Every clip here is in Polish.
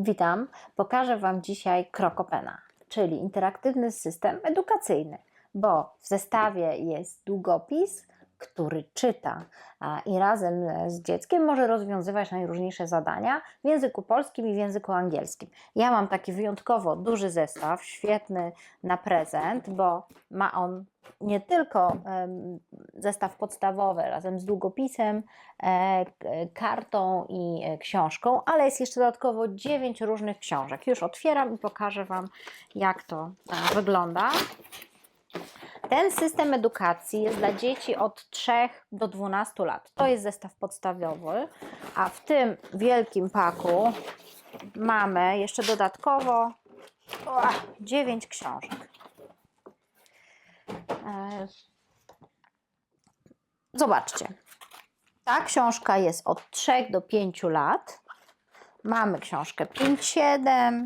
Witam. Pokażę Wam dzisiaj Krokopena, czyli interaktywny system edukacyjny, bo w zestawie jest długopis, który czyta i razem z dzieckiem może rozwiązywać najróżniejsze zadania w języku polskim i w języku angielskim. Ja mam taki wyjątkowo duży zestaw, świetny na prezent, bo ma on nie tylko zestaw podstawowy razem z długopisem, e, kartą i e, książką, ale jest jeszcze dodatkowo 9 różnych książek. Już otwieram i pokażę Wam, jak to e, wygląda. Ten system edukacji jest dla dzieci od 3 do 12 lat. To jest zestaw podstawowy, a w tym wielkim paku mamy jeszcze dodatkowo 9 książek. E, Zobaczcie. Ta książka jest od 3 do 5 lat. Mamy książkę 5-7,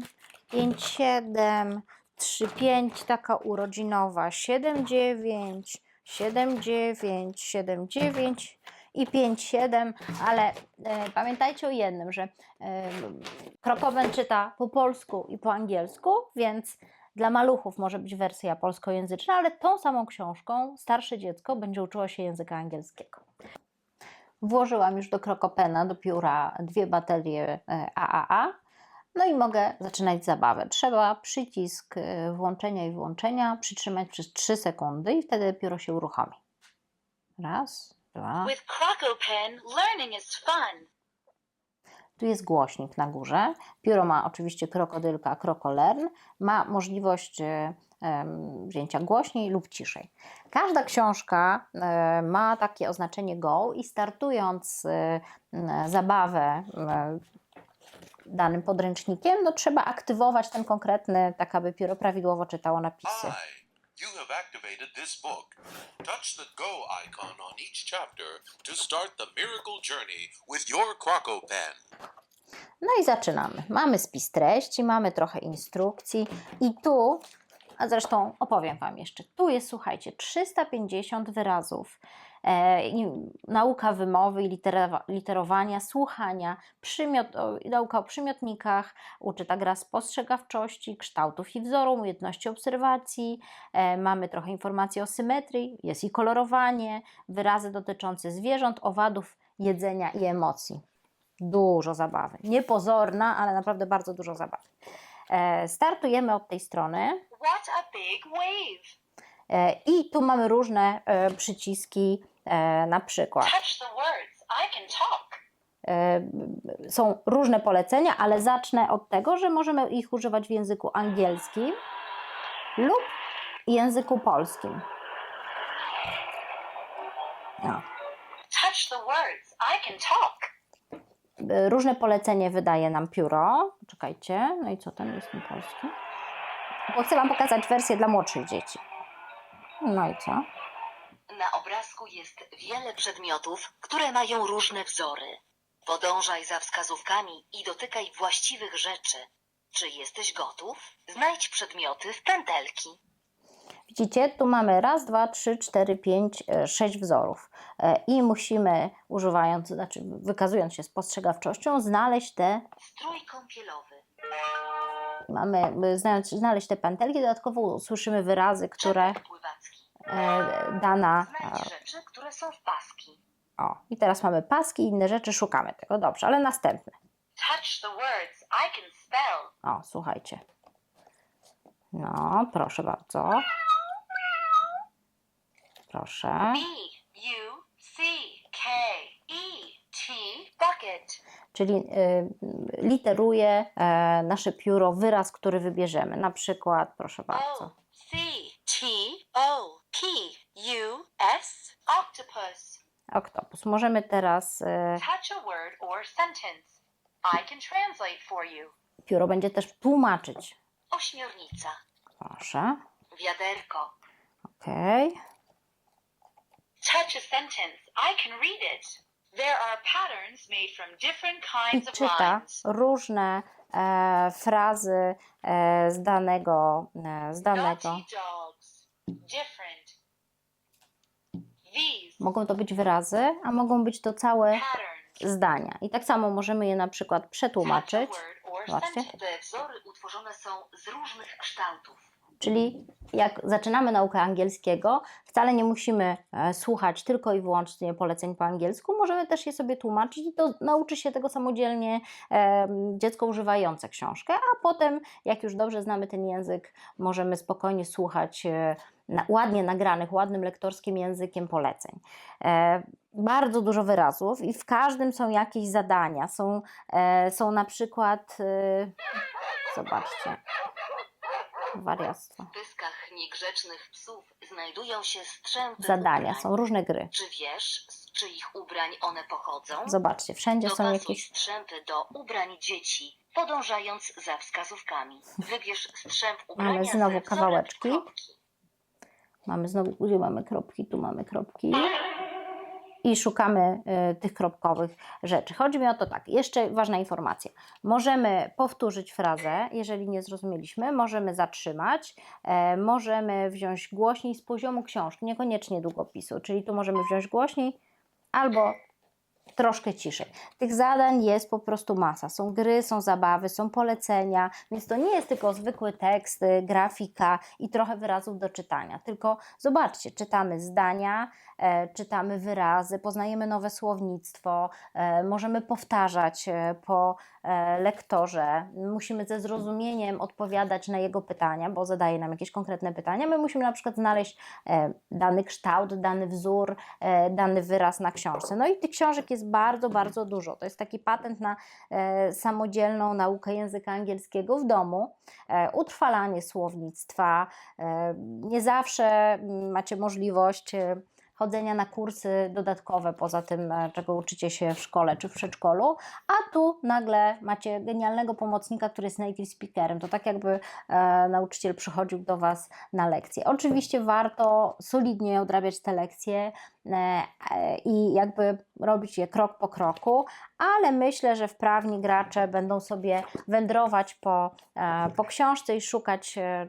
5-7, 3-5, taka urodzinowa 7-9, 7-9, 7-9 i 5-7, ale e, pamiętajcie o jednym, że e, Krokowen czyta po polsku i po angielsku, więc dla maluchów może być wersja polskojęzyczna, ale tą samą książką starsze dziecko będzie uczyło się języka angielskiego. Włożyłam już do Krokopena, do pióra dwie baterie e, AAA. No i mogę zaczynać zabawę. Trzeba przycisk e, włączenia i wyłączenia przytrzymać przez 3 sekundy i wtedy pióro się uruchomi. Raz, dwa. With CrocoPen, learning is fun. Tu jest głośnik na górze. Pióro ma oczywiście krokodylka Krokolern. Ma możliwość em, wzięcia głośniej lub ciszej. Każda książka e, ma takie oznaczenie Go i startując zabawę danym podręcznikiem, no trzeba aktywować ten konkretny, tak aby pióro prawidłowo czytało napisy. Hi, you have activated this book. Touch the Go icon on each chapter to start the miracle journey with your Croco Pen. No i zaczynamy. Mamy spis treści, mamy trochę instrukcji i tu, a zresztą opowiem Wam jeszcze, tu jest, słuchajcie, 350 wyrazów. E, nauka wymowy i litera, literowania, słuchania, przymiot, nauka o przymiotnikach, uczy ta gra spostrzegawczości, kształtów i wzoru, umiejętności obserwacji, e, mamy trochę informacji o symetrii, jest i kolorowanie, wyrazy dotyczące zwierząt, owadów, jedzenia i emocji dużo zabawy. Niepozorna, ale naprawdę bardzo dużo zabawy. E, startujemy od tej strony What a big wave! i tu mamy różne przyciski, na przykład e, są różne polecenia, ale zacznę od tego, że możemy ich używać w języku angielskim lub języku polskim. No. Touch the words. I can talk. E, Różne polecenie wydaje nam pióro. Czekajcie, no i co tam jest tym polskim? Bo chcę Wam pokazać wersję dla młodszych dzieci. No i co? Na obrazku jest wiele przedmiotów, które mają różne wzory. Podążaj za wskazówkami i dotykaj właściwych rzeczy. Czy jesteś gotów? Znajdź przedmioty w pętelki. Widzicie, tu mamy raz, dwa, trzy, cztery, pięć, e, sześć wzorów. E, I musimy, używając, znaczy wykazując się spostrzegawczością, znaleźć te, Strój kąpielowy. mamy, znając, znaleźć te pętelki. Dodatkowo słyszymy wyrazy, które. E, dana. Znajdź rzeczy, które są w paski. O, i teraz mamy paski i inne rzeczy, szukamy tego. Dobrze, ale następne. Touch the words. I can spell. O, słuchajcie. No, proszę bardzo. Proszę. B U C K E T bucket. Czyli y, literuje e, nasze pióro wyraz, który wybierzemy. Na przykład, proszę bardzo. O C T O P U S octopus. Oktopus. Możemy teraz, e, Touch a word or sentence. I can translate for you. pióro będzie też tłumaczyć. Ośmiornica. Proszę. Wiaderko. Ok. Touch a sentence. I can read it. There are patterns made from different I kinds of czyta lines. różne e, frazy e, z danego, e, z danego. Naughty dogs. Different. Mogą to być wyrazy, a mogą być to całe zdania. I tak samo możemy je na przykład przetłumaczyć. Zobaczcie. Te wzory utworzone są z różnych kształtów. Czyli jak zaczynamy naukę angielskiego, wcale nie musimy e, słuchać tylko i wyłącznie poleceń po angielsku, możemy też je sobie tłumaczyć i to nauczy się tego samodzielnie e, dziecko używające książkę, a potem, jak już dobrze znamy ten język, możemy spokojnie słuchać e, ładnie nagranych, ładnym lektorskim językiem poleceń. Bardzo dużo wyrazów i w każdym są jakieś zadania. Są, są na przykład, zobaczcie, wariactwo. W pyskach niegrzecznych psów znajdują się strzępy Zadania, ubrań. są różne gry. Czy wiesz, z czyich ubrań one pochodzą? Zobaczcie, wszędzie są Dopasuj jakieś. strzępy do ubrań dzieci, podążając za wskazówkami. Wybierz strzęp ubrania Mamy znowu kawałeczki. Mamy znowu, gdzie mamy kropki, tu mamy kropki. I szukamy y, tych kropkowych rzeczy. Chodzi mi o to tak, jeszcze ważna informacja. Możemy powtórzyć frazę, jeżeli nie zrozumieliśmy, możemy zatrzymać, e, możemy wziąć głośniej z poziomu książki, niekoniecznie długopisu, czyli tu możemy wziąć głośniej albo troszkę ciszej. Tych zadań jest po prostu masa. Są gry, są zabawy, są polecenia, więc to nie jest tylko zwykły tekst, y, grafika i trochę wyrazów do czytania. Tylko zobaczcie, czytamy zdania, e, czytamy wyrazy, poznajemy nowe słownictwo, e, możemy powtarzać e, po e, lektorze, musimy ze zrozumieniem odpowiadać na jego pytania, bo zadaje nam jakieś konkretne pytania. My musimy na przykład znaleźć e, dany kształt, dany wzór, e, dany wyraz na książce. No i tych książek jest bardzo, bardzo dużo. To jest taki patent na e, samodzielną naukę języka angielskiego w domu, e, utrwalanie słownictwa. E, nie zawsze mm, macie możliwość chodzenia na kursy dodatkowe poza tym, czego uczycie się w szkole czy w przedszkolu, a tu nagle macie genialnego pomocnika, który jest native speakerem. To tak jakby e, nauczyciel przychodził do Was na lekcję. Oczywiście warto solidnie odrabiać te lekcje i jakby robić je krok po kroku, ale myślę, że wprawni gracze będą sobie wędrować po, e, po książce i szukać e,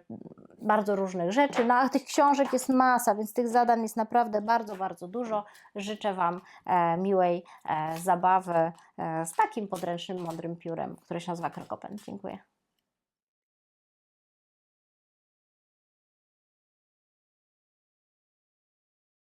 bardzo różnych rzeczy. No, a tych książek jest masa, więc tych zadań jest naprawdę bardzo, bardzo dużo. Życzę Wam e, miłej e, zabawy e, z takim podręcznym, mądrym piórem, które się nazywa Krokopen. Dziękuję.